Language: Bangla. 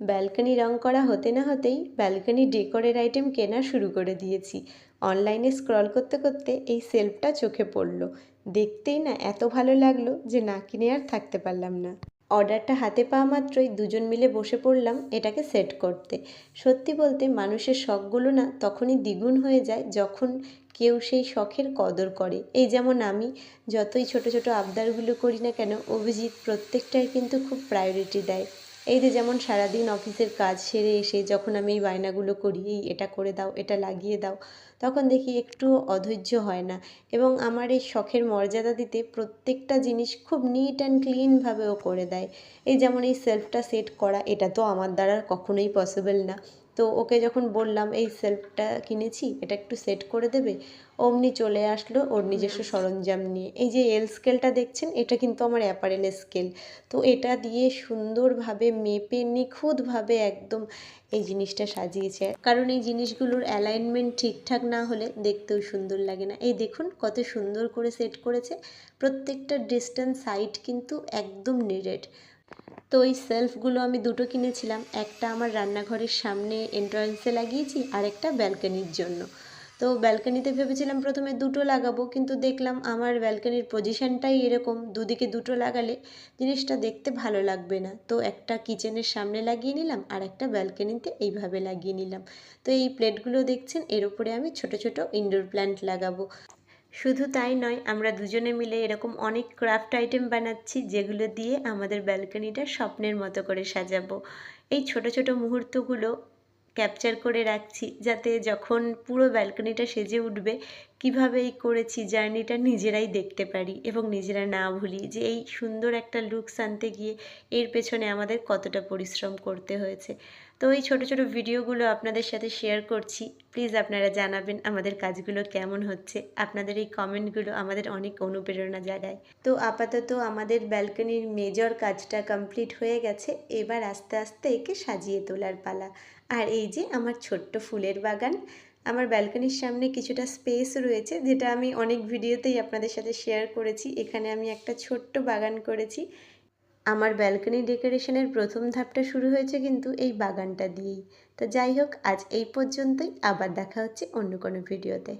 ব্যালকনি রং করা হতে না হতেই ব্যালকনি ডেকোরের আইটেম কেনা শুরু করে দিয়েছি। অনলাইনে স্ক্রল করতে করতে এই সেলফটা চোখে পড়ল। দেখতেই না এত ভালো লাগল যে না কিনে আর থাকতে পারলাম না। অর্ডারটা হাতে পাওয়া মাত্রই দুজন মিলে বসে পড়লাম এটাকে সেট করতে। সত্যি বলতে মানুষের শখগুলো না তখনই দ্বিগুণ হয়ে যায় যখন কেউ সেই শখের কদর করে। এই যেমন আমি, যতই ছোট ছোট আবদারগুলো করি না কেন, অভিজিৎ প্রত্যেকটাই কিন্তু খুব প্রায়োরিটি দেয়। এই যে যেমন সারাদিন অফিসের কাজ সেরে এসে যখন আমি এই বায়নাগুলো করি, এই এটা করে দাও, এটা লাগিয়ে দাও, তখন দেখি একটু অধৈর্য হয় না। এবং আমার এই শখের মর্যাদা দিতে প্রত্যেকটা জিনিস খুব নিট অ্যান্ড ক্লিনভাবেও করে দেয়। এই যেমন এই সেলফটা সেট করা, এটা তো আমার দ্বারা কখনোই পসিবল না। তো ওকে যখন বললাম এই সেলফটা কিনেছি এটা একটু সেট করে দেবে? অমনি চলে আসলো ওর নিজস্ব সরঞ্জাম নিয়ে। এই যে এল স্কেলটা দেখছেন এটা কিন্তু আমার অ্যাপারেলের স্কেল তো এটা দিয়ে সুন্দরভাবে মেপে নিখুঁতভাবে একদম এই জিনিসটা সাজিয়েছে। কারণ এই জিনিসগুলোর অ্যালাইনমেন্ট ঠিকঠাক না হলে দেখতেও সুন্দর লাগে না। এই দেখুন কত সুন্দর করে সেট করেছে। প্রত্যেকটা ডিস্টেন্স সাইড কিন্তু একদম নিরেট তো ওই সেলফগুলো আমি দুটো কিনেছিলাম। একটা আমার রান্নাঘরের সামনে এন্ট্রান্সে লাগিয়েছি আর একটা ব্যালকনির জন্য। তো ব্যালকনিতে ভেবেছিলাম প্রথমে দুটো লাগাবো, কিন্তু দেখলাম আমার ব্যালকনির পজিশনটাই এরকম, দুদিকে দুটো লাগালে জিনিসটা দেখতে ভালো লাগবে না। তো একটা কিচেনের সামনে লাগিয়ে নিলাম আর একটা ব্যালকনিতে এইভাবে লাগিয়ে নিলাম। তো এই প্লেটগুলো দেখছেন, এর উপরে আমি ছোট ছোট ইনডোর প্ল্যান্ট লাগাবো। শুধু তাই নয়, আমরা দুজনে মিলে এরকম অনেক ক্রাফট আইটেম বানাচ্ছি, যেগুলো দিয়ে আমাদের ব্যালকনিটা স্বপ্নের মতো করে সাজাবো। এই ছোট ছোট মুহূর্তগুলো ক্যাপচার করে রাখছি, যাতে যখন পুরো ব্যালকনিটা সেজে উঠবে কীভাবে এই করেছি জার্নিটা নিজেরাই দেখতে পারি এবং নিজেরা না ভুলি যে এই সুন্দর একটা লুকস আনতে গিয়ে এর পেছনে আমাদের কতটা পরিশ্রম করতে হয়েছে। তো এই ছোট ছোট ভিডিওগুলো আপনাদের সাথে শেয়ার করছি। প্লিজ আপনারা জানাবেন আমাদের কাজগুলো কেমন হচ্ছে। আপনাদের এই কমেন্টগুলো আমাদের অনেক অনুপ্রেরণা জাগায়। তো আপাতত আমাদের ব্যালকনির মেজর কাজটা কমপ্লিট হয়ে গেছে। এবার আস্তে আস্তে একে সাজিয়ে তোলার পালা। আর এই যে আমার ছোট্ট ফুলের বাগান আমার ব্যালকনির সামনে কিছুটা স্পেস রয়েছে, যেটা আমি অনেক ভিডিওতেই আপনাদের সাথে শেয়ার করেছি। এখানে আমি একটা ছোট্ট বাগান করেছি। আমার ব্যালকনি ডেকোরেশনের প্রথম ধাপটা শুরু হয়েছে কিন্তু এই বাগানটা দিয়েই। তো যাই হোক, আজ এই পর্যন্তই। আবার দেখা হচ্ছে অন্য কোনো ভিডিওতে